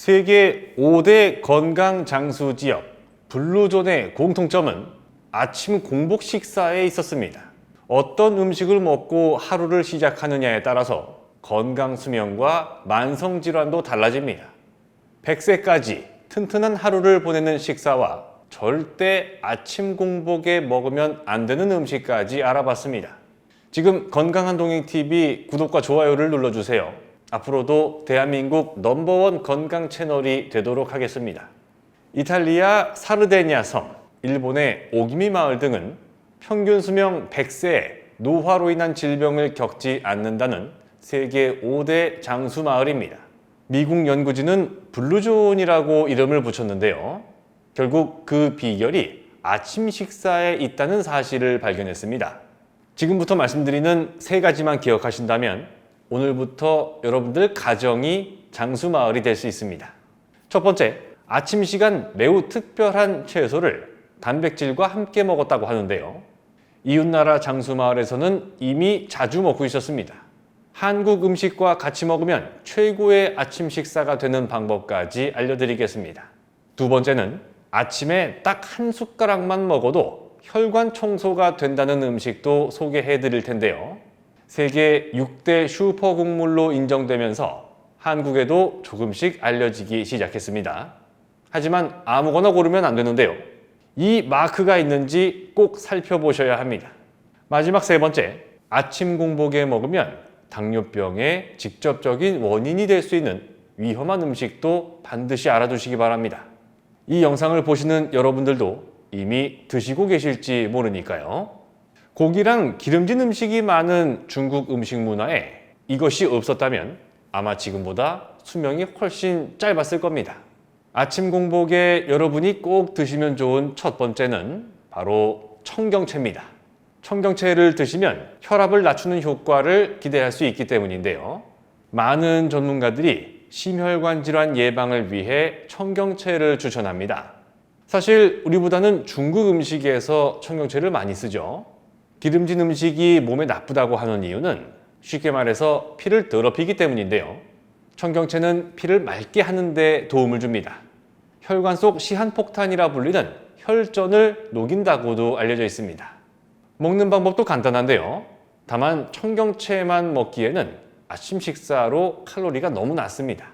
세계 5대 건강 장수 지역 블루존의 공통점은 아침 공복 식사에 있었습니다. 어떤 음식을 먹고 하루를 시작하느냐에 따라서 건강 수명과 만성 질환도 달라집니다. 100세까지 튼튼한 하루를 보내는 식사와 절대 아침 공복에 먹으면 안 되는 음식까지 알아봤습니다. 지금 건강한 동행 TV 구독과 좋아요를 눌러주세요. 앞으로도 대한민국 넘버원 건강 채널이 되도록 하겠습니다. 이탈리아 사르데니아 섬, 일본의 오기미 마을 등은 평균 수명 100세에 노화로 인한 질병을 겪지 않는다는 세계 5대 장수 마을입니다. 미국 연구진은 블루존이라고 이름을 붙였는데요. 결국 그 비결이 아침 식사에 있다는 사실을 발견했습니다. 지금부터 말씀드리는 세 가지만 기억하신다면 오늘부터 여러분들 가정이 장수 마을이 될 수 있습니다. 첫 번째, 아침 시간 매우 특별한 채소를 단백질과 함께 먹었다고 하는데요. 이웃나라 장수 마을에서는 이미 자주 먹고 있었습니다. 한국 음식과 같이 먹으면 최고의 아침 식사가 되는 방법까지 알려드리겠습니다. 두 번째는 아침에 딱 한 숟가락만 먹어도 혈관 청소가 된다는 음식도 소개해 드릴 텐데요. 세계 6대 슈퍼 곡물로 인정되면서 한국에도 조금씩 알려지기 시작했습니다. 하지만 아무거나 고르면 안 되는데요. 이 마크가 있는지 꼭 살펴보셔야 합니다. 마지막 세 번째, 아침 공복에 먹으면 당뇨병의 직접적인 원인이 될 수 있는 위험한 음식도 반드시 알아두시기 바랍니다. 이 영상을 보시는 여러분들도 이미 드시고 계실지 모르니까요. 고기랑 기름진 음식이 많은 중국 음식 문화에 이것이 없었다면 아마 지금보다 수명이 훨씬 짧았을 겁니다. 아침 공복에 여러분이 꼭 드시면 좋은 첫 번째는 바로 청경채입니다. 청경채를 드시면 혈압을 낮추는 효과를 기대할 수 있기 때문인데요. 많은 전문가들이 심혈관 질환 예방을 위해 청경채를 추천합니다. 사실 우리보다는 중국 음식에서 청경채를 많이 쓰죠. 기름진 음식이 몸에 나쁘다고 하는 이유는 쉽게 말해서 피를 더럽히기 때문인데요. 청경채는 피를 맑게 하는데 도움을 줍니다. 혈관 속 시한폭탄이라 불리는 혈전을 녹인다고도 알려져 있습니다. 먹는 방법도 간단한데요. 다만 청경채만 먹기에는 아침 식사로 칼로리가 너무 낮습니다.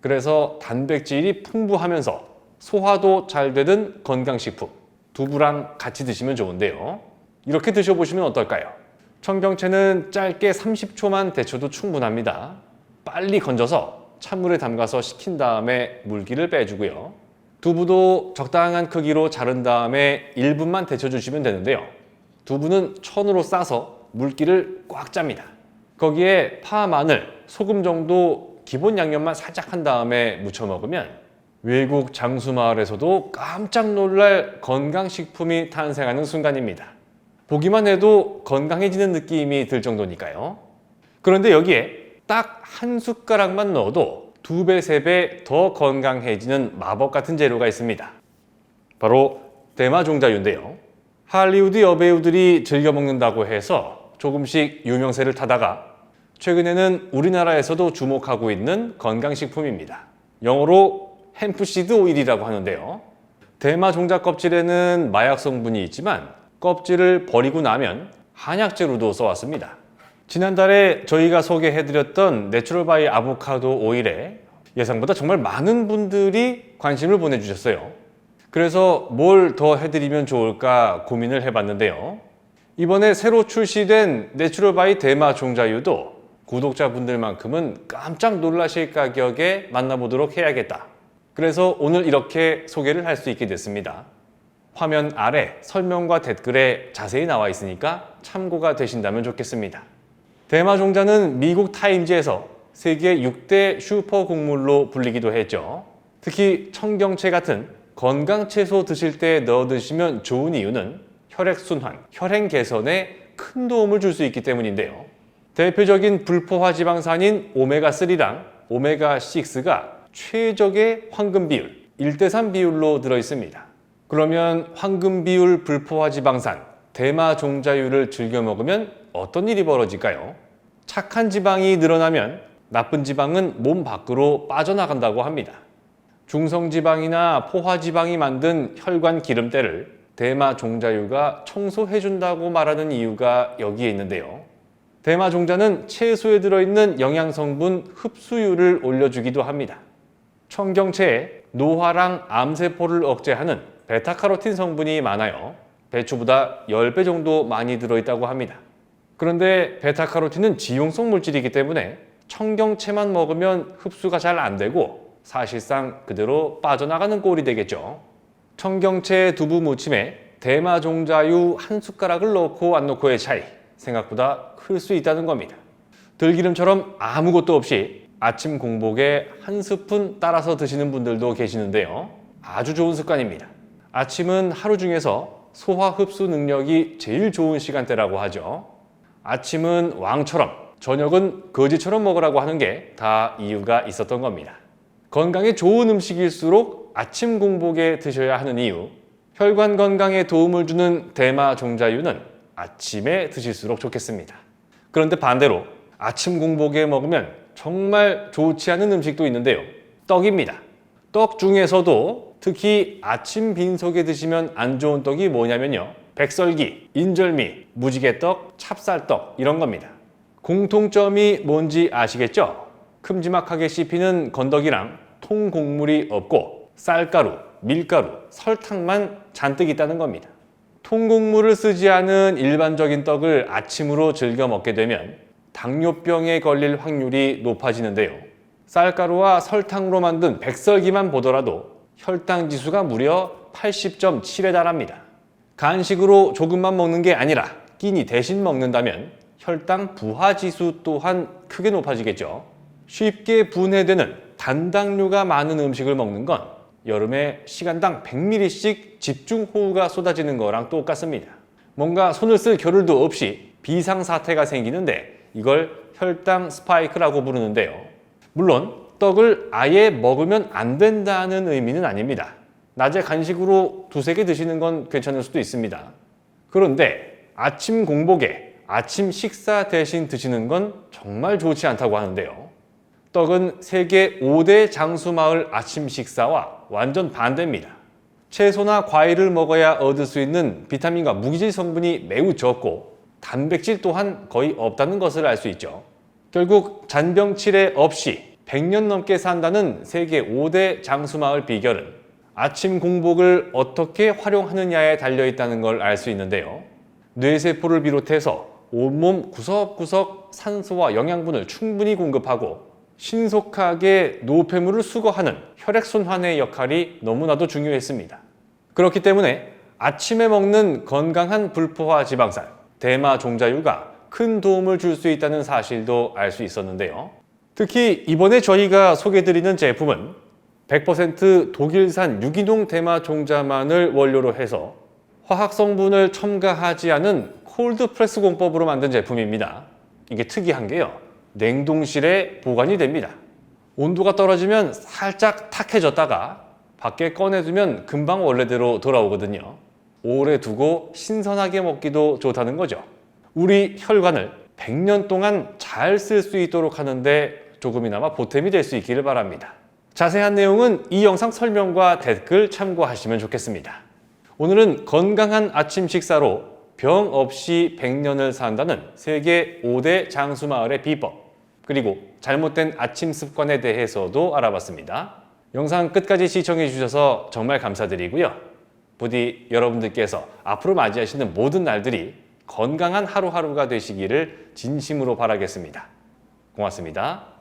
그래서 단백질이 풍부하면서 소화도 잘 되는 건강식품 두부랑 같이 드시면 좋은데요. 이렇게 드셔보시면 어떨까요? 청경채는 짧게 30초만 데쳐도 충분합니다. 빨리 건져서 찬물에 담가서 식힌 다음에 물기를 빼주고요. 두부도 적당한 크기로 자른 다음에 1분만 데쳐주시면 되는데요. 두부는 천으로 싸서 물기를 꽉 짭니다. 거기에 파, 마늘, 소금 정도 기본 양념만 살짝 한 다음에 무쳐 먹으면 외국 장수 마을에서도 깜짝 놀랄 건강식품이 탄생하는 순간입니다. 보기만 해도 건강해지는 느낌이 들 정도니까요. 그런데 여기에 딱 한 숟가락만 넣어도 두 배, 세 배 더 건강해지는 마법 같은 재료가 있습니다. 바로 대마종자유인데요. 할리우드 여배우들이 즐겨 먹는다고 해서 조금씩 유명세를 타다가 최근에는 우리나라에서도 주목하고 있는 건강식품입니다. 영어로 햄프시드 오일이라고 하는데요. 대마 종자 껍질에는 마약 성분이 있지만 껍질을 버리고 나면 한약재로도 써왔습니다. 지난달에 저희가 소개해드렸던 내추럴 바이 아보카도 오일에 예상보다 정말 많은 분들이 관심을 보내주셨어요. 그래서 뭘 더 해드리면 좋을까 고민을 해봤는데요. 이번에 새로 출시된 내추럴 바이 대마 종자유도 구독자분들만큼은 깜짝 놀라실 가격에 만나보도록 해야겠다. 그래서 오늘 이렇게 소개를 할 수 있게 됐습니다. 화면 아래 설명과 댓글에 자세히 나와 있으니까 참고가 되신다면 좋겠습니다. 대마 종자는 미국 타임즈에서 세계 6대 슈퍼 곡물로 불리기도 했죠. 특히 청경채 같은 건강 채소 드실 때 넣어 드시면 좋은 이유는 혈액 순환, 혈행 개선에 큰 도움을 줄 수 있기 때문인데요. 대표적인 불포화 지방산인 오메가3랑 오메가6가 최적의 황금 비율, 1대3 비율로 들어 있습니다. 그러면 황금 비율 불포화 지방산, 대마 종자유를 즐겨 먹으면 어떤 일이 벌어질까요? 착한 지방이 늘어나면 나쁜 지방은 몸 밖으로 빠져나간다고 합니다. 중성 지방이나 포화 지방이 만든 혈관 기름때를 대마 종자유가 청소해준다고 말하는 이유가 여기에 있는데요. 대마 종자는 채소에 들어있는 영양성분 흡수율을 올려주기도 합니다. 청경채에 노화랑 암세포를 억제하는 베타카로틴 성분이 많아요. 배추보다 10배 정도 많이 들어있다고 합니다. 그런데 베타카로틴은 지용성 물질이기 때문에 청경채만 먹으면 흡수가 잘 안 되고 사실상 그대로 빠져나가는 꼴이 되겠죠. 청경채 두부 무침에 대마 종자유 한 숟가락을 넣고 안 넣고의 차이 생각보다 클 수 있다는 겁니다. 들기름처럼 아무것도 없이 아침 공복에 한 스푼 따라서 드시는 분들도 계시는데요. 아주 좋은 습관입니다. 아침은 하루 중에서 소화 흡수 능력이 제일 좋은 시간대라고 하죠. 아침은 왕처럼, 저녁은 거지처럼 먹으라고 하는 게 다 이유가 있었던 겁니다. 건강에 좋은 음식일수록 아침 공복에 드셔야 하는 이유, 혈관 건강에 도움을 주는 대마 종자유는 아침에 드실수록 좋겠습니다. 그런데 반대로 아침 공복에 먹으면 정말 좋지 않은 음식도 있는데요. 떡입니다. 떡 중에서도 특히 아침 빈속에 드시면 안 좋은 떡이 뭐냐면요. 백설기, 인절미, 무지개떡, 찹쌀떡 이런 겁니다. 공통점이 뭔지 아시겠죠? 큼지막하게 씹히는 건더기랑 통곡물이 없고 쌀가루, 밀가루, 설탕만 잔뜩 있다는 겁니다. 통곡물을 쓰지 않은 일반적인 떡을 아침으로 즐겨 먹게 되면 당뇨병에 걸릴 확률이 높아지는데요. 쌀가루와 설탕으로 만든 백설기만 보더라도 혈당 지수가 무려 80.7에 달합니다. 간식으로 조금만 먹는 게 아니라 끼니 대신 먹는다면 혈당 부하 지수 또한 크게 높아지겠죠. 쉽게 분해되는 단당류가 많은 음식을 먹는 건 여름에 시간당 100ml씩 집중 호우가 쏟아지는 거랑 똑같습니다. 뭔가 손을 쓸 겨를도 없이 비상 사태가 생기는데 이걸 혈당 스파이크라고 부르는데요. 물론 떡을 아예 먹으면 안 된다는 의미는 아닙니다. 낮에 간식으로 두세 개 드시는 건 괜찮을 수도 있습니다. 그런데 아침 공복에 아침 식사 대신 드시는 건 정말 좋지 않다고 하는데요. 떡은 세계 5대 장수마을 아침 식사와 완전 반대입니다. 채소나 과일을 먹어야 얻을 수 있는 비타민과 무기질 성분이 매우 적고 단백질 또한 거의 없다는 것을 알 수 있죠. 결국 잔병치레 없이 100년 넘게 산다는 세계 5대 장수마을 비결은 아침 공복을 어떻게 활용하느냐에 달려 있다는 걸 알 수 있는데요. 뇌세포를 비롯해서 온몸 구석구석 산소와 영양분을 충분히 공급하고 신속하게 노폐물을 수거하는 혈액순환의 역할이 너무나도 중요했습니다. 그렇기 때문에 아침에 먹는 건강한 불포화 지방산, 대마 종자유가 큰 도움을 줄 수 있다는 사실도 알 수 있었는데요. 특히 이번에 저희가 소개드리는 제품은 100% 독일산 유기농 대마 종자만을 원료로 해서 화학 성분을 첨가하지 않은 콜드 프레스 공법으로 만든 제품입니다. 이게 특이한 게요. 냉동실에 보관이 됩니다. 온도가 떨어지면 살짝 탁해졌다가 밖에 꺼내두면 금방 원래대로 돌아오거든요. 오래 두고 신선하게 먹기도 좋다는 거죠. 우리 혈관을 100년 동안 잘 쓸 수 있도록 하는데 조금이나마 보탬이 될 수 있기를 바랍니다. 자세한 내용은 이 영상 설명과 댓글 참고하시면 좋겠습니다. 오늘은 건강한 아침 식사로 병 없이 100년을 산다는 세계 5대 장수마을의 비법, 그리고 잘못된 아침 습관에 대해서도 알아봤습니다. 영상 끝까지 시청해 주셔서 정말 감사드리고요. 부디 여러분들께서 앞으로 맞이하시는 모든 날들이 건강한 하루하루가 되시기를 진심으로 바라겠습니다. 고맙습니다.